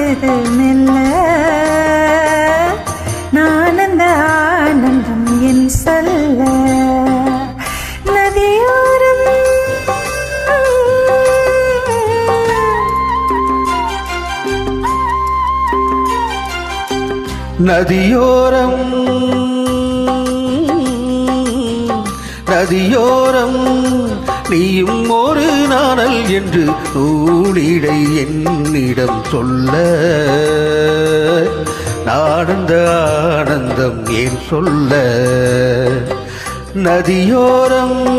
ஆடுது மெல்ல நானந்த ஆனந்தம் என் சொல்ல. நதியோரம். நதியோரம். நதியோரம் நீயும் ஒரு நாணல் என்று ஊழிடை என்னிடம் சொல்ல. ஆனந்த ஆனந்தம் ஏன் சொல்ல? நதியோரம்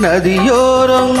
நதியோரம்.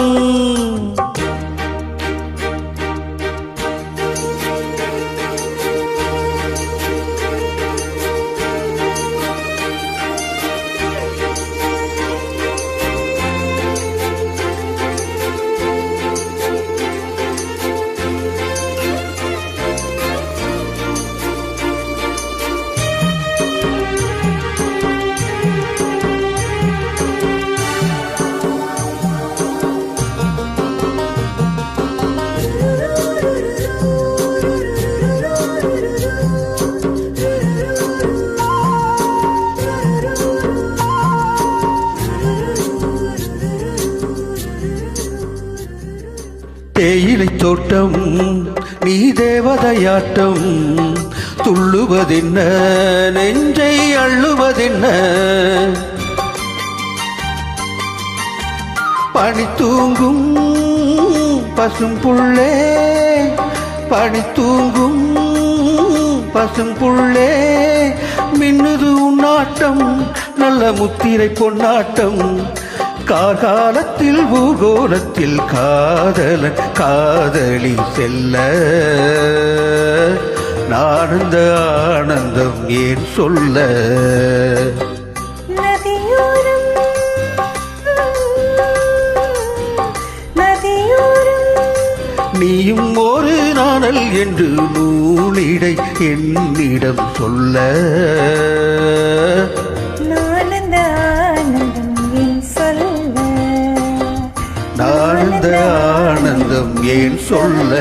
தேயிலை தோட்டம் நீ தேவதையாட்டம் துள்ளுவதென்ன நெஞ்சை அள்ளுவதென்ன? பணி தூங்கும் பசும் புள்ளே பணி தூங்கும் பசும் புள்ளே மின்னுது உன்னாட்டம் நல்ல முத்திரை பொன்னாட்டம் கார்காலத்தில் பூகோளத்தில் காதலன் காதலி செல்ல. நானந்த ஆனந்தம் ஏன் சொல்ல? நீயும் ஒரு நாணல் என்று நூலிடை என்னிடம் சொல்ல. ஏன் சொல்ல?